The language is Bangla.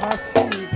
হাসি